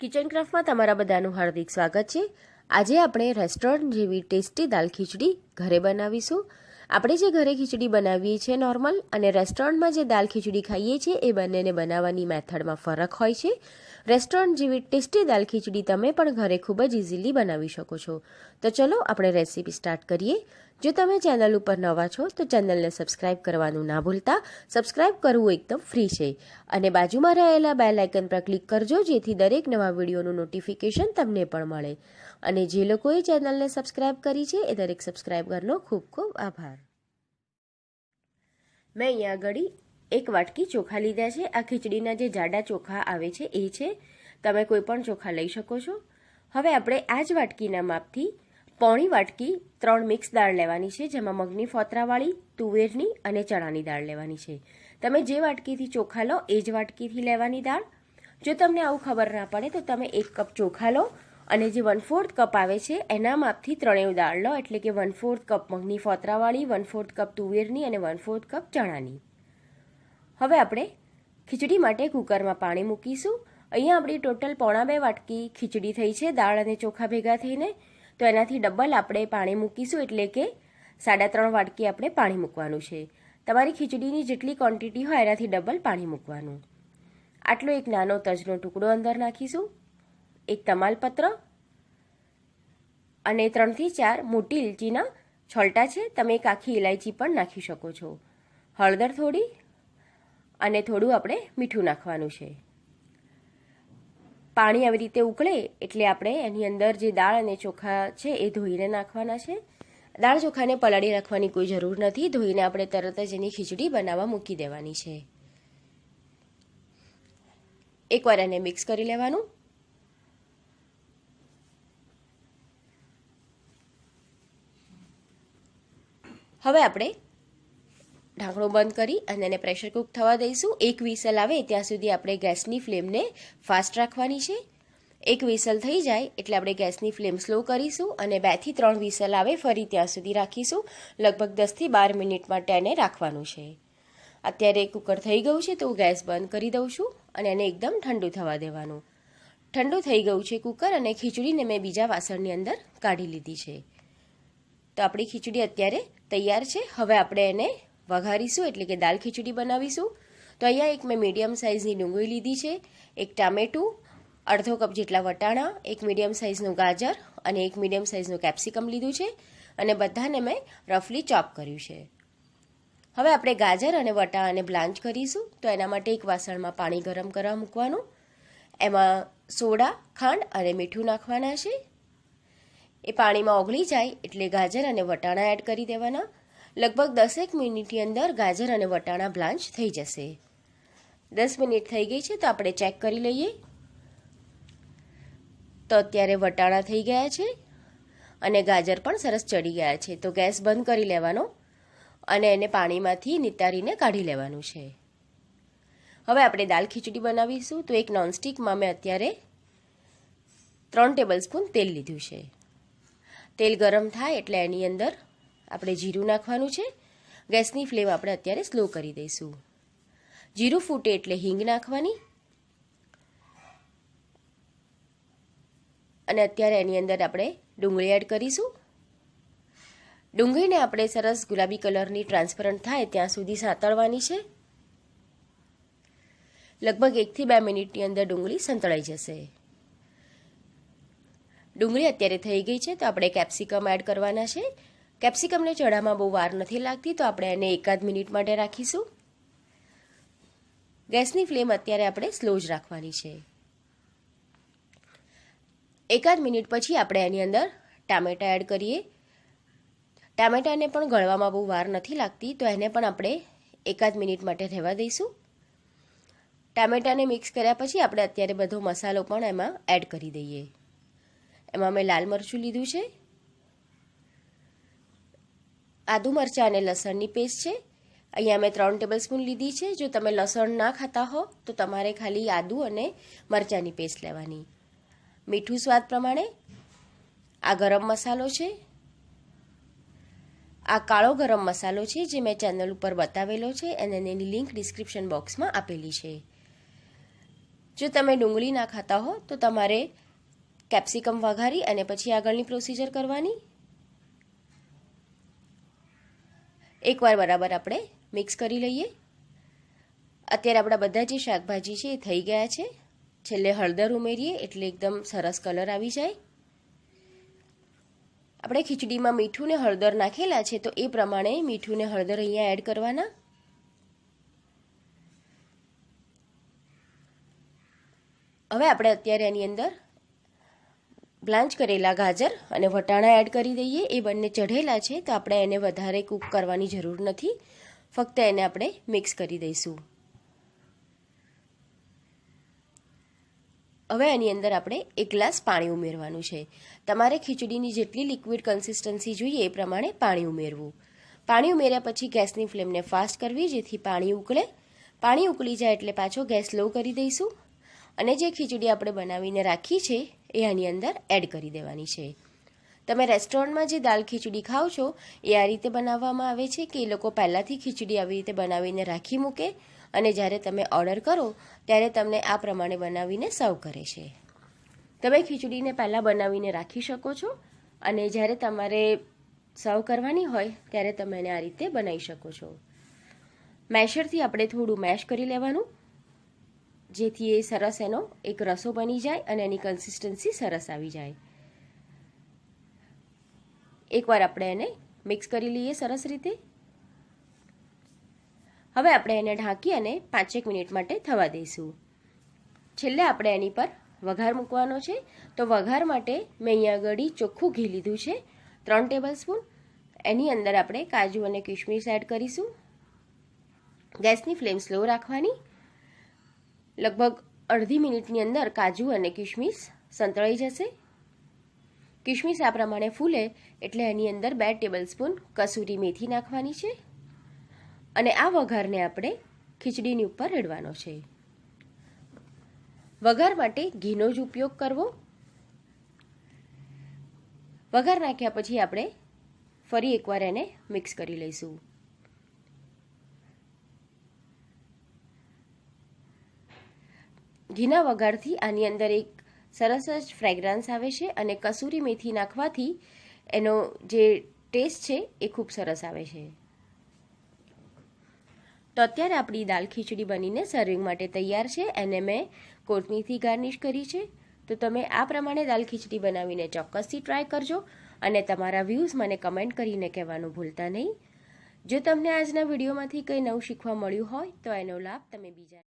Kitchen ક્રાફ્ટમાં તમારા બધાનું હાર્દિક સ્વાગત છે. આજે આપણે રેસ્ટોરન્ટ જેવી ટેસ્ટી દાલ ખીચડી ઘરે બનાવીશું. આપણે જે ઘરે ખીચડી બનાવીએ છીએ નોર્મલ અને રેસ્ટોરન્ટમાં જે દાલ ખીચડી ખાઈએ છીએ એ બંનેને બનાવવાની મેથડમાં ફરક હોય છે. રેસ્ટોરન્ટ જેવી ટેસ્ટી દાલ ખીચડી તમે પણ ઘરે ખૂબ જ ઇઝીલી બનાવી શકો છો. તો ચલો આપણે રેસીપી સ્ટાર્ટ કરીએ. જો તમે ચેનલ ઉપર નવા છો, તો ચેનલને સબસ્ક્રાઇબ કરવાનું ના ભૂલતા. સબસ્ક્રાઇબ કરવું એકદમ ફ્રી છે. અને બાજુમાં રહેલા બેલ આઇકન પર ક્લિક કરજો, જેથી દરેક નવા વિડીયોનું નોટિફિકેશન તમને પણ મળે. અને જે લોકોએ ચેનલને સબસ્ક્રાઇબ કરી છે, એ દરેક સબસ્ક્રાઇબરનો ખૂબ ખૂબ આભાર. મેં અહીંયા આગળ એક વાટકી ચોખા લીધા છે. આ ખીચડીના જે જાડા ચોખા આવે છે, એ છે. તમે કોઈ પણ ચોખા લઈ શકો છો. હવે આપણે આ જ વાટકીના માપથી પોણી વાટકી ત્રણ મિક્સ દાળ લેવાની છે, જેમાં મગની ફોતરાવાળી, તુવેરની અને ચણાની દાળ લેવાની છે. તમે જે વાટકીથી ચોખા લો, એ જ વાટકીથી લેવાની દાળ. જો તમને આવું ખબર ના પડે, તો તમે એક કપ ચોખા લો અને જે વન ફોર્થ કપ આવે છે, એના માપથી ત્રણેય દાળ લો, એટલે કે વન ફોર્થ કપ મગની ફોતરાવાળી વન ફોર્થ કપ તુવેરની અને વન ફોર્થ કપ ચણાની. હવે આપણે ખીચડી માટે કુકરમાં પાણી મૂકીશું. અહીંયા આપણી ટોટલ પોણા બે વાટકી ખીચડી થઈ છે, દાળ અને ચોખા ભેગા થઈને. તો એનાથી ડબલ આપણે પાણી મૂકીશું એટલે કે સાડા ત્રણ વાટકી આપણે પાણી મૂકવાનું છે. તમારી ખીચડીની જેટલી ક્વોન્ટિટી હોય એનાથી ડબલ પાણી મૂકવાનું. આટલો એક નાનો તજનો ટુકડો અંદર નાખીશું. એક તમાલપત્ર અને ત્રણથી ચાર મોટી ઇલચીના છોલટા છે. તમે એક આખી ઇલાયચી પણ નાખી શકો છો. હળદર થોડી અને થોડું આપણે મીઠું નાખવાનું છે. પાણી આવી રીતે ઉકળે એટલે આપણે એની અંદર જે દાળ અને ચોખા છે એ ધોઈને નાખવાના છે. દાળ ચોખાને પલાળી રાખવાની કોઈ જરૂર નથી. ધોઈને આપણે તરત જ એની ખીચડી બનાવવા મૂકી દેવાની છે. એકવાર એને મિક્સ કરી લેવાનું. હવે આપણે ઢાંકણું બંધ કરી અને એને પ્રેશર કુક થવા દઈશું. એક વિસલ આવે ત્યાં સુધી આપણે ગેસની ફ્લેમને ફાસ્ટ રાખવાની છે. એક વિસલ થઈ જાય એટલે આપણે ગેસની ફ્લેમ સ્લો કરીશું અને બેથી ત્રણ વિસલ આવે ફરી ત્યાં સુધી રાખીશું. લગભગ દસથી બાર મિનિટ માટે એને રાખવાનું છે. અત્યારે કુકર થઈ ગયું છે તો હું ગેસ બંધ કરી દઉં છું અને એને એકદમ ઠંડુ થવા દેવાનું. ઠંડુ થઈ ગયું છે કુકર અને ખીચડીને મેં બીજા વાસણની અંદર કાઢી લીધી છે. તો આપણી ખીચડી અત્યારે તૈયાર છે. હવે આપણે એને વઘારીશું એટલે કે દાલ ખીચડી બનાવીશું. તો અહીંયા એક મેં મીડિયમ સાઇઝની ડુંગળી લીધી છે, એક ટામેટું, અડધો કપ જેટલા વટાણા, એક મીડિયમ સાઇઝનું ગાજર અને એક મીડિયમ સાઇઝનું કેપ્સિકમ લીધું છે અને બધાને મેં રફલી ચોપ કર્યું છે. હવે આપણે ગાજર અને વટાણાને બ્લાન્ચ કરીશું. તો એના માટે એક વાસણમાં પાણી ગરમ કરવા મૂકવાનું. એમાં સોડા, ખાંડ અને મીઠું નાખવાના છે. એ પાણીમાં ઓગળી જાય એટલે ગાજર અને વટાણા એડ કરી દેવાના. લગભગ દસેક મિનિટની અંદર ગાજર અને વટાણા બ્લાન્ચ થઈ જશે. દસ મિનિટ થઈ ગઈ છે તો આપણે ચેક કરી લઈએ. તો અત્યારે વટાણા થઈ ગયા છે અને ગાજર પણ સરસ ચડી ગયા છે. તો ગેસ બંધ કરી લેવાનો અને એને પાણીમાંથી નિતારીને કાઢી લેવાનું છે. હવે આપણે દાલ ખીચડી બનાવીશું. તો એક નોનસ્ટિકમાં મેં અત્યારે ત્રણ ટેબલ સ્પૂન તેલ લીધું છે. તેલ ગરમ થાય એટલે એની અંદર આપણે જીરું નાખવાનું છે. ગેસની ફ્લેમ આપણે અત્યારે સ્લો કરી દઈશું. જીરું ફૂટે એટલે હિંગ નાખવાની. અને અત્યારે એની અંદર આપણે ડુંગળી એડ કરીશું. ડુંગળીને આપણે સરસ ગુલાબી કલરની ટ્રાન્સપરન્ટ થાય ત્યાં સુધી સાંતળવાની છે. લગભગ એકથી બે મિનિટની અંદર ડુંગળી સંતળાઈ જશે. ડુંગળી અત્યારે થઈ ગઈ છે, તો આપણે કેપ્સિકમ એડ કરવાના છે. કેપ્સિકમને ચડામાં બહુ વાર નથી લાગતી, તો આપણે એને એકાદ મિનિટ માટે રાખીશું. ગેસની ફ્લેમ અત્યારે આપણે સ્લો જ રાખવાની છે. એકાદ મિનિટ પછી આપણે એની અંદર ટામેટા એડ કરીએ. ટામેટાને પણ ગળવામાં બહુ વાર નથી લાગતી, તો એને પણ આપણે એકાદ મિનિટ માટે રહેવા દઈશું. ટામેટાને મિક્સ કર્યા પછી આપણે અત્યારે બધો મસાલો પણ એમાં એડ કરી દઈએ. એમાં મેં લાલ મરચું લીધું છે. આદુ મરચાં અને લસણની પેસ્ટ છે. અહીંયા મેં ત્રણ ટેબલ સ્પૂન લીધી છે. જો તમે લસણ ના ખાતા હો, તો તમારે ખાલી આદુ અને મરચાંની પેસ્ટ લેવાની. મીઠું સ્વાદ પ્રમાણે આ ગરમ મસાલો છે. આ કાળો ગરમ મસાલો છે, જે મેં ચેનલ ઉપર બતાવેલો છે અને એની લિંક ડિસ્ક્રિપ્શન બોક્સમાં આપેલી છે. જો તમે ડુંગળી ના ખાતા હો, તો તમારે કેપ્સિકમ વઘારી અને પછી આગળની પ્રોસિજર કરવાની. એકવાર બરાબર આપણે મિક્સ કરી લઈએ. અત્યારે આપણા બધા જે શાકભાજી છે એ થઈ ગયા છે. છેલ્લે હળદર ઉમેરીએ એટલે એકદમ સરસ કલર આવી જાય. આપણે ખીચડીમાં મીઠું ને હળદર નાખેલા છે તો એ પ્રમાણે મીઠું ને હળદર અહીંયા એડ કરવાના. હવે આપણે અત્યારે એની અંદર બ્લાન્ચ કરેલા ગાજર અને વટાણા એડ કરી દઈએ. એ બંને ચઢેલા છે તો આપણે એને વધારે કૂક કરવાની જરૂર નથી. ફક્ત એને આપણે મિક્સ કરી દઈશું. હવે એની અંદર આપણે એક ગ્લાસ પાણી ઉમેરવાનું છે. તમારે ખીચડીની જેટલી લિક્વિડ કન્સિસ્ટન્સી જોઈએ એ પ્રમાણે પાણી ઉમેરવું. પાણી ઉમેર્યા પછી ગેસની ફ્લેમને ફાસ્ટ કરવી, જેથી પાણી ઉકળે. પાણી ઉકળી જાય એટલે પાછો ગેસ લો કરી દઈશું. અને જે ખીચડી આપણે બનાવીને રાખી છે, એ આની અંદર એડ કરી દેવાની છે. તમે રેસ્ટોરન્ટમાં જે દાલ ખીચડી ખાઓ છો, એ આ રીતે બનાવવામાં આવે છે કે એ લોકો પહેલાંથી ખીચડી આવી રીતે બનાવીને રાખી મૂકે અને જ્યારે તમે ઓર્ડર કરો, ત્યારે તમને આ પ્રમાણે બનાવીને સર્વ કરે છે. તમે ખીચડીને પહેલાં બનાવીને રાખી શકો છો અને જ્યારે તમારે સર્વ કરવાની હોય, ત્યારે તમે એને આ રીતે બનાવી શકો છો. મેશરથી આપણે થોડું મેશ કરી લેવાનું. જેથી એ સરસ એનો એક રસો બની જાય અને એની કન્સિસ્ટન્સી સરસ આવી જાય. એકવાર આપણે એને મિક્સ કરી લઈએ સરસ રીતે. હવે આપણે એને ઢાંકી અને પાંચેક મિનિટ માટે થવા દઈશું. છેલ્લે આપણે એની પર વઘાર મૂકવાનો છે. તો વઘાર માટે મેં અહીંયા આગળ ચોખ્ખું ઘી લીધું છે. ત્રણ ટેબલ સ્પૂન એની અંદર આપણે કાજુ અને કિશમિશ એડ કરીશું. ગેસની ફ્લેમ સ્લો રાખવાની. લગભગ અડધી મિનિટની અંદર કાજુ અને કિશમિશ સંતળાઈ જશે. કિશમિશ આ પ્રમાણે ફૂલે એટલે એની અંદર બે ટેબલ સ્પૂન કસૂરી મેથી નાખવાની છે અને આ વઘારને આપણે ખીચડીની ઉપર રેડવાનો છે. વઘાર માટે ઘીનો જ ઉપયોગ કરવો. વઘાર નાખ્યા પછી આપણે ફરી એકવાર એને મિક્સ કરી લઈશું. ઘીના વઘારથી આની અંદર એક સરસ જ ફ્રેગ્રન્સ આવે છે અને કસૂરી મેથી નાખવાથી એનો જે ટેસ્ટ છે એ ખૂબ સરસ આવે છે. તો અત્યારે આપણી દાલ ખીચડી બનીને સર્વિંગ માટે તૈયાર છે એને મેં કોથમીરથી ગાર્નિશ કરી છે. તો તમે આ પ્રમાણે દાલ ખીચડી બનાવીને ચોક્કસથી ટ્રાય કરજો અને તમારા વ્યૂઝ મને કમેન્ટ કરીને કહેવાનું ભૂલતા નહીં. જો તમને આજના વિડીયોમાંથી કંઈ નવું શીખવા મળ્યું હોય તો એનો લાભ તમે બીજા